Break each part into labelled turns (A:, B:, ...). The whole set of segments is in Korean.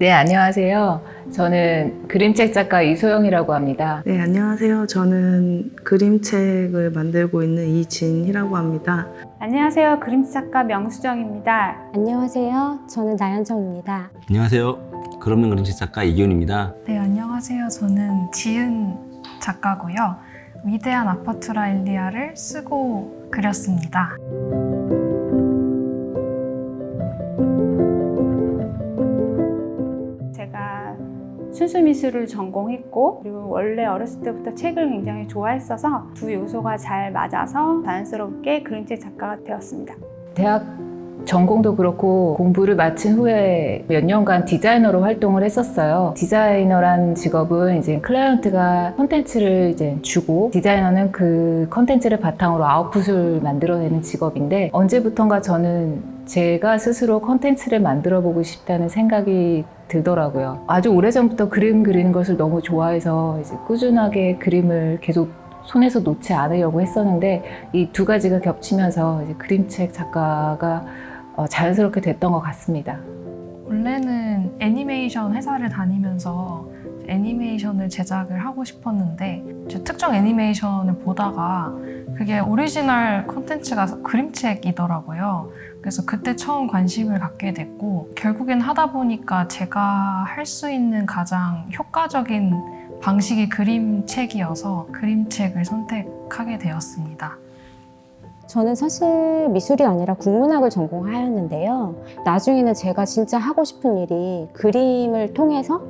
A: 네, 안녕하세요. 저는 그림책 작가 이소영이라고 합니다.
B: 네, 안녕하세요. 저는 그림책을 만들고 있는 이진희라고 합니다.
C: 안녕하세요. 그림책 작가 명수정입니다.
D: 안녕하세요. 저는 나연정입니다.
E: 안녕하세요. 그럼는 그림책 작가 이기훈입니다.
F: 네, 안녕하세요. 저는 지은 작가고요. 위대한 아파투라 일리아를 쓰고 그렸습니다.
C: 순수미술을 전공했고 그리고 원래 어렸을 때부터 책을 굉장히 좋아했어서 두 요소가 잘 맞아서 자연스럽게 그림책 작가가 되었습니다.
A: 대학 전공도 그렇고 공부를 마친 후에 몇 년간 디자이너로 활동을 했었어요. 디자이너란 직업은 이제 클라이언트가 컨텐츠를 이제 주고 디자이너는 그 컨텐츠를 바탕으로 아웃풋을 만들어내는 직업인데 언제부턴가 저는 제가 스스로 컨텐츠를 만들어 보고 싶다는 생각이 들더라고요. 아주 오래전부터 그림 그리는 것을 너무 좋아해서 이제 꾸준하게 그림을 계속 손에서 놓지 않으려고 했었는데 이 두 가지가 겹치면서 이제 그림책 작가가 어, 자연스럽게 됐던 것 같습니다.
F: 원래는 애니메이션 회사를 다니면서 애니메이션을 제작을 하고 싶었는데 특정 애니메이션을 보다가 그게 오리지널 콘텐츠가 그림책이더라고요. 그래서 그때 처음 관심을 갖게 됐고 결국엔 하다 보니까 제가 할 수 있는 가장 효과적인 방식이 그림책이어서 그림책을 선택하게 되었습니다.
D: 저는 사실 미술이 아니라 국문학을 전공하였는데요. 나중에는 제가 진짜 하고 싶은 일이 그림을 통해서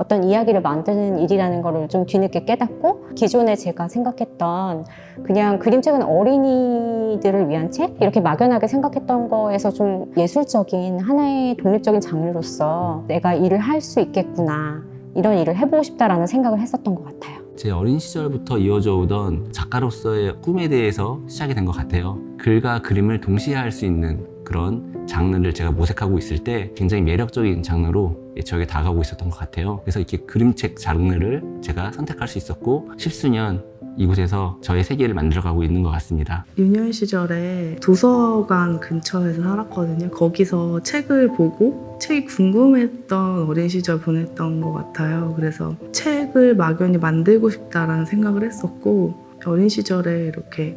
D: 어떤 이야기를 만드는 일이라는 거를 좀 뒤늦게 깨닫고 기존에 제가 생각했던 그냥 그림책은 어린이들을 위한 책? 이렇게 막연하게 생각했던 거에서 좀 예술적인 하나의 독립적인 장르로서 내가 일을 할 수 있겠구나 이런 일을 해보고 싶다라는 생각을 했었던 것 같아요.
E: 제 어린 시절부터 이어져 오던 작가로서의 꿈에 대해서 시작이 된 것 같아요. 글과 그림을 동시에 할 수 있는 그런 장르를 제가 모색하고 있을 때 굉장히 매력적인 장르로 저에게 다가오고 있었던 것 같아요. 그래서 이렇게 그림책 장르를 제가 선택할 수 있었고 십수년 이곳에서 저의 세계를 만들어가고 있는 것 같습니다.
B: 유년 시절에 도서관 근처에서 살았거든요. 거기서 책을 보고 책이 궁금했던 어린 시절 보냈던 것 같아요. 그래서 책을 막연히 만들고 싶다라는 생각을 했었고 어린 시절에 이렇게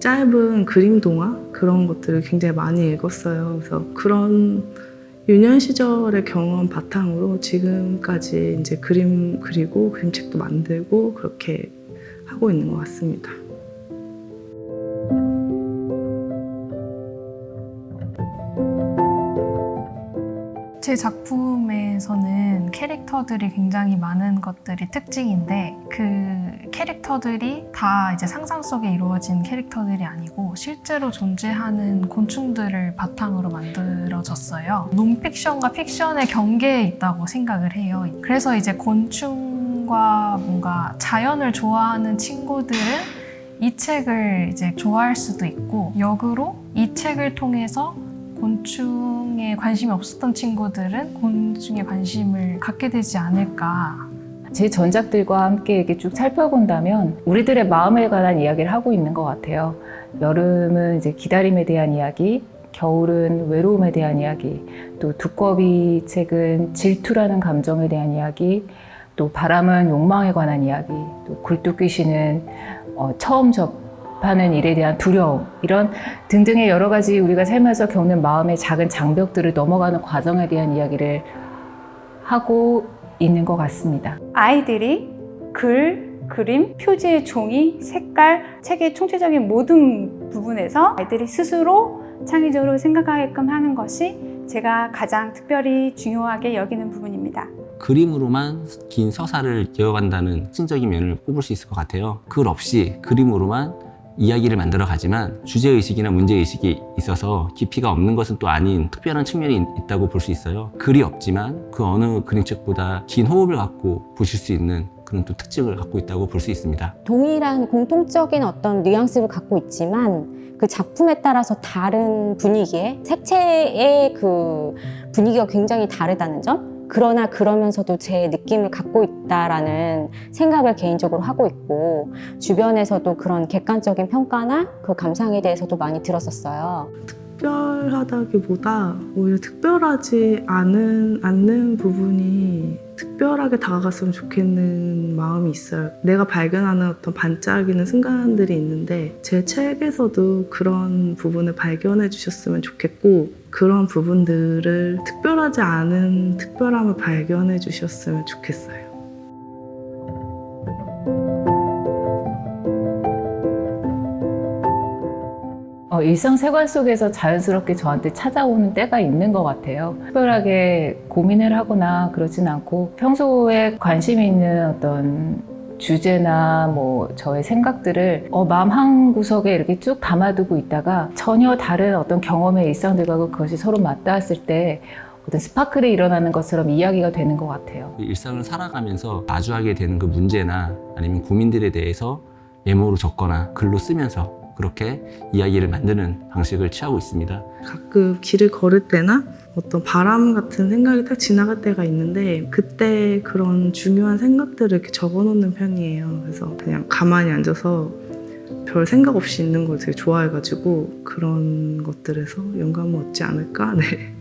B: 짧은 그림 동화 그런 것들을 굉장히 많이 읽었어요. 그래서 그런 유년 시절의 경험 바탕으로 지금까지 이제 그림 그리고 그림책도 만들고 그렇게 하고 있는 것 같습니다.
F: 제 작품에서는 캐릭터들이 굉장히 많은 것들이 특징인데 그 캐릭터들이 다 이제 상상 속에 이루어진 캐릭터들이 아니고 실제로 존재하는 곤충들을 바탕으로 만들어졌어요. 논픽션과 픽션의 경계에 있다고 생각을 해요. 그래서 이제 곤충과 뭔가 자연을 좋아하는 친구들은 이 책을 이제 좋아할 수도 있고 역으로 이 책을 통해서 곤충에 관심이 없었던 친구들은 곤충에 관심을 갖게 되지 않을까.
A: 제 전작들과 함께 이렇게 쭉 살펴본다면 우리들의 마음에 관한 이야기를 하고 있는 것 같아요. 여름은 이제 기다림에 대한 이야기, 겨울은 외로움에 대한 이야기, 또 두꺼비 책은 질투라는 감정에 대한 이야기, 또 바람은 욕망에 관한 이야기, 또 굴뚝 귀신은 어, 처음 접 하는 일에 대한 두려움, 이런 등등의 여러 가지 우리가 살면서 겪는 마음의 작은 장벽들을 넘어가는 과정에 대한 이야기를 하고 있는 것 같습니다.
C: 아이들이 글, 그림, 표지의 종이, 색깔, 책의 총체적인 모든 부분에서 아이들이 스스로 창의적으로 생각하게끔 하는 것이 제가 가장 특별히 중요하게 여기는 부분입니다.
E: 그림으로만 긴 서사를 이어간다는 특징적인 면을 꼽을 수 있을 것 같아요. 글 없이 그림으로만 이야기를 만들어 가지만 주제의식이나 문제의식이 있어서 깊이가 없는 것은 또 아닌 특별한 측면이 있다고 볼 수 있어요. 글이 없지만 그 어느 그림책보다 긴 호흡을 갖고 보실 수 있는 그런 또 특징을 갖고 있다고 볼 수 있습니다.
D: 동일한 공통적인 어떤 뉘앙스를 갖고 있지만 그 작품에 따라서 다른 분위기에 색채의 그 분위기가 굉장히 다르다는 점 그러나 그러면서도 제 느낌을 갖고 있다라는 생각을 개인적으로 하고 있고 주변에서도 그런 객관적인 평가나 그 감상에 대해서도 많이 들었었어요.
B: 특별하다기보다 오히려 특별하지 않은 않는 부분이 특별하게 다가갔으면 좋겠는 마음이 있어요. 내가 발견하는 어떤 반짝이는 순간들이 있는데 제 책에서도 그런 부분을 발견해 주셨으면 좋겠고 그런 부분들을 특별하지 않은 특별함을 발견해 주셨으면 좋겠어요.
A: 어, 일상생활 속에서 자연스럽게 저한테 찾아오는 때가 있는 것 같아요. 특별하게 고민을 하거나 그러진 않고 평소에 관심이 있는 어떤 주제나 뭐 저의 생각들을 어, 마음 한 구석에 이렇게 쭉 담아두고 있다가 전혀 다른 어떤 경험의 일상들과 그것이 서로 맞닿았을 때 어떤 스파클이 일어나는 것처럼 이야기가 되는 것 같아요.
E: 일상을 살아가면서 마주하게 되는 그 문제나 아니면 고민들에 대해서 메모로 적거나 글로 쓰면서 그렇게 이야기를 만드는 방식을 취하고 있습니다.
B: 가끔 길을 걸을 때나 어떤 바람 같은 생각이 딱 지나갈 때가 있는데 그때 그런 중요한 생각들을 이렇게 적어놓는 편이에요. 그래서 그냥 가만히 앉아서 별 생각 없이 있는 걸 되게 좋아해가지고 그런 것들에서 영감을 얻지 않을까? 네.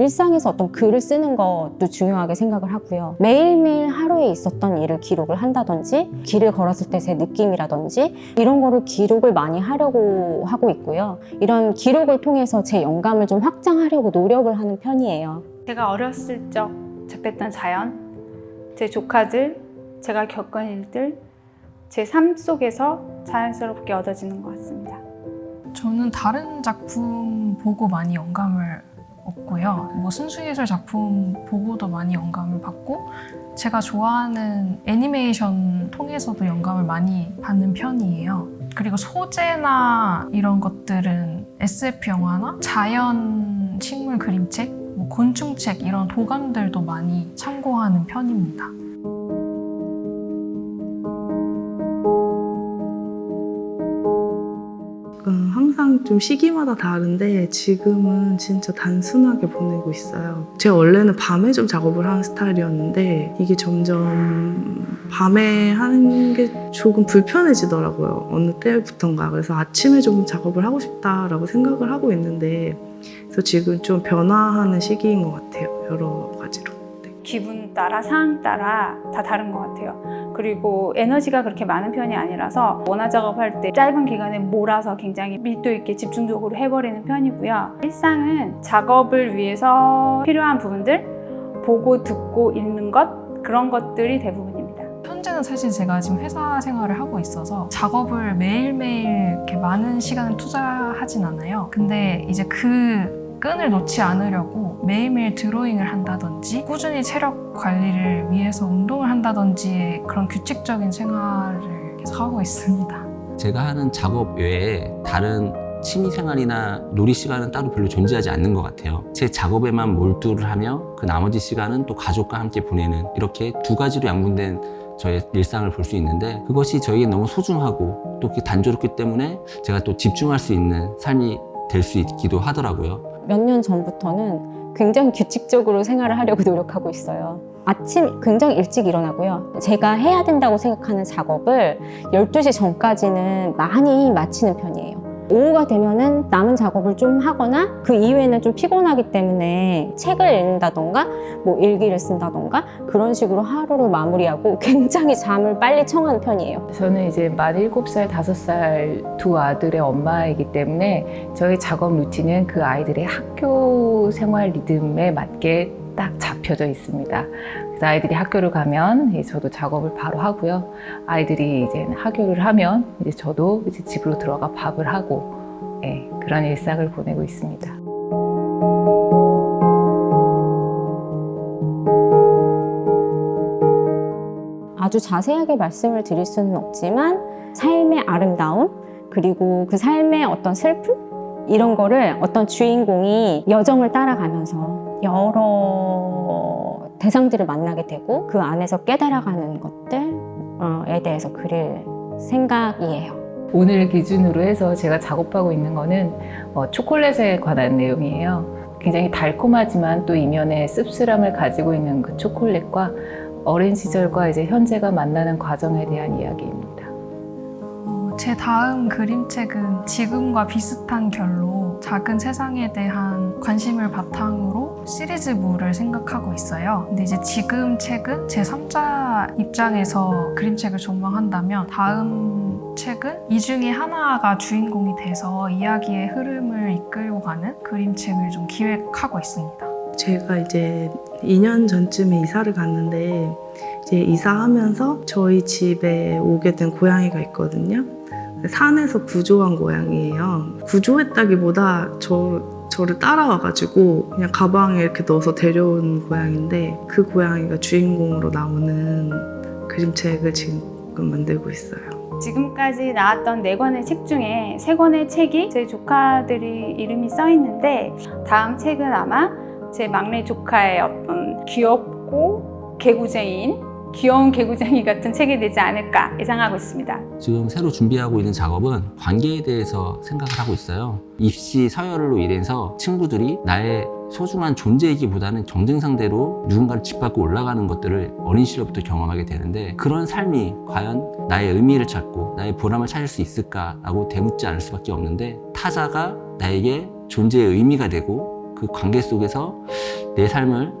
D: 일상에서 어떤 글을 쓰는 것도 중요하게 생각을 하고요. 매일매일 하루에 있었던 일을 기록을 한다든지, 길을 걸었을 때 제 느낌이라든지, 이런 거를 기록을 많이 하려고 하고 있고요. 이런 기록을 통해서 제 영감을 좀 확장하려고 노력을 하는 편이에요.
C: 제가 어렸을 적 접했던 자연, 제 조카들, 제가 겪은 일들, 제 삶 속에서 자연스럽게 얻어지는 것 같습니다.
F: 저는 다른 작품 보고 많이 영감을 얻고요. 뭐 순수예술 작품 보고도 많이 영감을 받고 제가 좋아하는 애니메이션 통해서도 영감을 많이 받는 편이에요. 그리고 소재나 이런 것들은 SF 영화나 자연 식물 그림책, 뭐 곤충책 이런 도감들도 많이 참고하는 편입니다.
B: 좀 시기마다 다른데 지금은 진짜 단순하게 보내고 있어요. 제가 원래는 밤에 좀 작업을 하는 스타일이었는데 이게 점점 밤에 하는 게 조금 불편해지더라고요. 어느 때부턴가. 그래서 아침에 좀 작업을 하고 싶다라고 생각을 하고 있는데 그래서 지금 좀 변화하는 시기인 것 같아요. 여러.
C: 기분 따라 상황 따라 다 다른 것 같아요. 그리고 에너지가 그렇게 많은 편이 아니라서 원화 작업할 때 짧은 기간에 몰아서 굉장히 밀도 있게 집중적으로 해버리는 편이고요. 일상은 작업을 위해서 필요한 부분들 보고 듣고 읽는 것 그런 것들이 대부분입니다.
F: 현재는 사실 제가 지금 회사 생활을 하고 있어서 작업을 매일매일 이렇게 많은 시간을 투자하진 않아요. 근데 이제 그 끈을 놓지 않으려고 매일매일 드로잉을 한다든지 꾸준히 체력 관리를 위해서 운동을 한다든지 그런 규칙적인 생활을 계속 하고 있습니다.
E: 제가 하는 작업 외에 다른 취미 생활이나 놀이 시간은 따로 별로 존재하지 않는 것 같아요. 제 작업에만 몰두를 하며 그 나머지 시간은 또 가족과 함께 보내는 이렇게 두 가지로 양분된 저의 일상을 볼 수 있는데 그것이 저에게 너무 소중하고 또 단조롭기 때문에 제가 또 집중할 수 있는 삶이 될 수 있기도 하더라고요.
D: 몇 년 전부터는 굉장히 규칙적으로 생활을 하려고 노력하고 있어요. 아침 굉장히 일찍 일어나고요. 제가 해야 된다고 생각하는 작업을 12시 전까지는 많이 마치는 편이에요. 오후가 되면은 남은 작업을 좀 하거나 그 이후에는 좀 피곤하기 때문에 책을 읽는다던가 뭐 일기를 쓴다던가 그런 식으로 하루를 마무리하고 굉장히 잠을 빨리 청하는 편이에요.
A: 저는 이제 만 7살, 5살 두 아들의 엄마이기 때문에 저희 작업 루틴은 그 아이들의 학교 생활 리듬에 맞게 딱 잡혀져 있습니다. 아이들이 학교를 가면 저도 작업을 바로 하고요. 아이들이 이제 학교를 하면 이제 저도 이제 집으로 들어가 밥을 하고 예, 그런 일상을 보내고 있습니다.
D: 아주 자세하게 말씀을 드릴 수는 없지만 삶의 아름다움 그리고 그 삶의 어떤 슬픔 이런 거를 어떤 주인공이 여정을 따라가면서 여러 대상들을 만나게 되고 그 안에서 깨달아가는 것들에 대해서 그릴 생각이에요.
A: 오늘 기준으로 해서 제가 작업하고 있는 거는 어, 초콜릿에 관한 내용이에요. 굉장히 달콤하지만 또 이면에 씁쓸함을 가지고 있는 그 초콜릿과 어린 시절과 이제 현재가 만나는 과정에 대한 이야기입니다.
F: 어, 제 다음 그림책은 지금과 비슷한 결로 작은 세상에 대한 관심을 바탕으로 시리즈물을 생각하고 있어요. 근데 이제 지금 책은 제 3자 입장에서 그림책을 전망한다면 다음 책은 이 중에 하나가 주인공이 돼서 이야기의 흐름을 이끌고 가는 그림책을 좀 기획하고 있습니다.
B: 제가 이제 2년 전쯤에 이사를 갔는데 이제 이사하면서 저희 집에 오게 된 고양이가 있거든요. 산에서 구조한 고양이에요. 구조했다기보다 저 저를 따라와가지고 그냥 가방에 이렇게 넣어서 데려온 고양인데 그 고양이가 주인공으로 나오는 그림책을 지금 만들고 있어요.
C: 지금까지 나왔던 네 권의 책 중에 세 권의 책이 제 조카들이 이름이 써 있는데 다음 책은 아마 제 막내 조카의 어떤 귀엽고 개구쟁이인 귀여운 개구쟁이 같은 책이 되지 않을까 예상하고 있습니다.
E: 지금 새로 준비하고 있는 작업은 관계에 대해서 생각을 하고 있어요. 입시 서열로 인해서 친구들이 나의 소중한 존재이기보다는 경쟁 상대로 누군가를 짓밟고 올라가는 것들을 어린 시절부터 경험하게 되는데 그런 삶이 과연 나의 의미를 찾고 나의 보람을 찾을 수 있을까라고 되묻지 않을 수밖에 없는데 타자가 나에게 존재의 의미가 되고 그 관계 속에서 내 삶을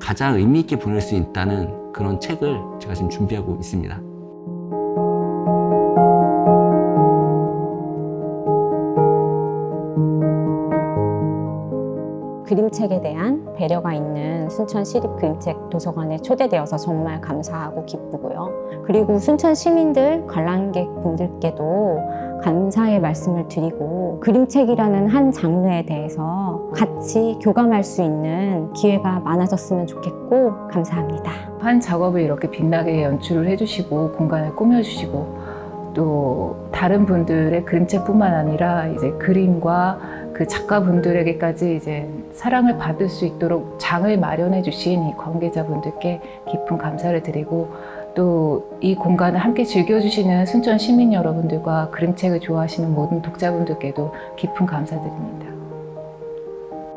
E: 가장 의미 있게 보낼 수 있다는 그런 책을 제가 지금 준비하고 있습니다.
D: 그림책에 대한 배려가 있는 순천 시립 그림책 도서관에 초대되어서 정말 감사하고 기쁘고요. 그리고 순천 시민들 관람객 분들께도 감사의 말씀을 드리고 그림책이라는 한 장르에 대해서 같이 교감할 수 있는 기회가 많아졌으면 좋겠고 감사합니다.
A: 한 작업을 이렇게 빛나게 연출을 해주시고 공간을 꾸며주시고 또 다른 분들의 그림책뿐만 아니라 이제 그림과 그 작가분들에게까지 이제 사랑을 받을 수 있도록 장을 마련해 주신 이 관계자분들께 깊은 감사를 드리고 또 이 공간을 함께 즐겨주시는 순천 시민 여러분들과 그림책을 좋아하시는 모든 독자분들께도 깊은 감사드립니다.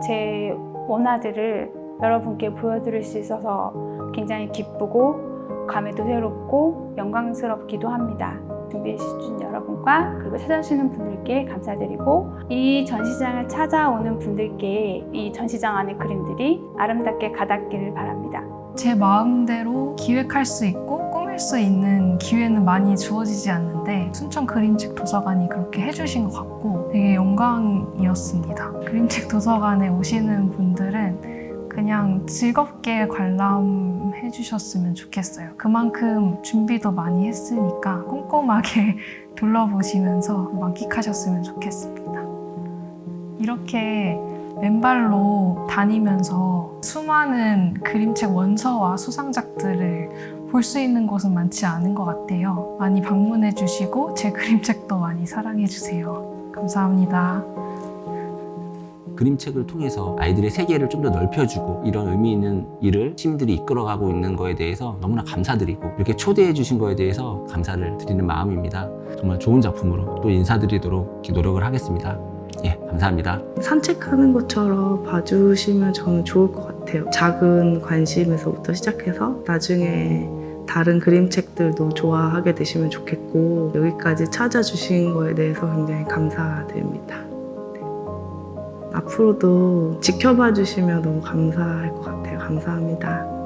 C: 제 원화들을 여러분께 보여드릴 수 있어서 굉장히 기쁘고 감회도 새롭고 영광스럽기도 합니다. 준비해 주신 여러분과 그리고 찾아주시는 분들께 감사드리고 이 전시장을 찾아오는 분들께 이 전시장 안의 그림들이 아름답게 가닿기를 바랍니다.
F: 제 마음대로 기획할 수 있고 꾸밀 수 있는 기회는 많이 주어지지 않는데 순천 그림책 도서관이 그렇게 해주신 것 같고 되게 영광이었습니다. 그림책 도서관에 오시는 분들은 그냥 즐겁게 관람해 주셨으면 좋겠어요. 그만큼 준비도 많이 했으니까 꼼꼼하게 둘러보시면서 만끽하셨으면 좋겠습니다. 이렇게 맨발로 다니면서 수많은 그림책 원서와 수상작들을 볼 수 있는 곳은 많지 않은 것 같아요. 많이 방문해 주시고 제 그림책도 많이 사랑해 주세요. 감사합니다.
E: 그림책을 통해서 아이들의 세계를 좀 더 넓혀주고 이런 의미 있는 일을 시민들이 이끌어가고 있는 거에 대해서 너무나 감사드리고 이렇게 초대해 주신 거에 대해서 감사를 드리는 마음입니다. 정말 좋은 작품으로 또 인사드리도록 노력을 하겠습니다. 예, 감사합니다.
B: 산책하는 것처럼 봐주시면 저는 좋을 것 같아요. 작은 관심에서부터 시작해서 나중에 다른 그림책들도 좋아하게 되시면 좋겠고 여기까지 찾아주신 거에 대해서 굉장히 감사드립니다. 네. 앞으로도 지켜봐 주시면 너무 감사할 것 같아요. 감사합니다.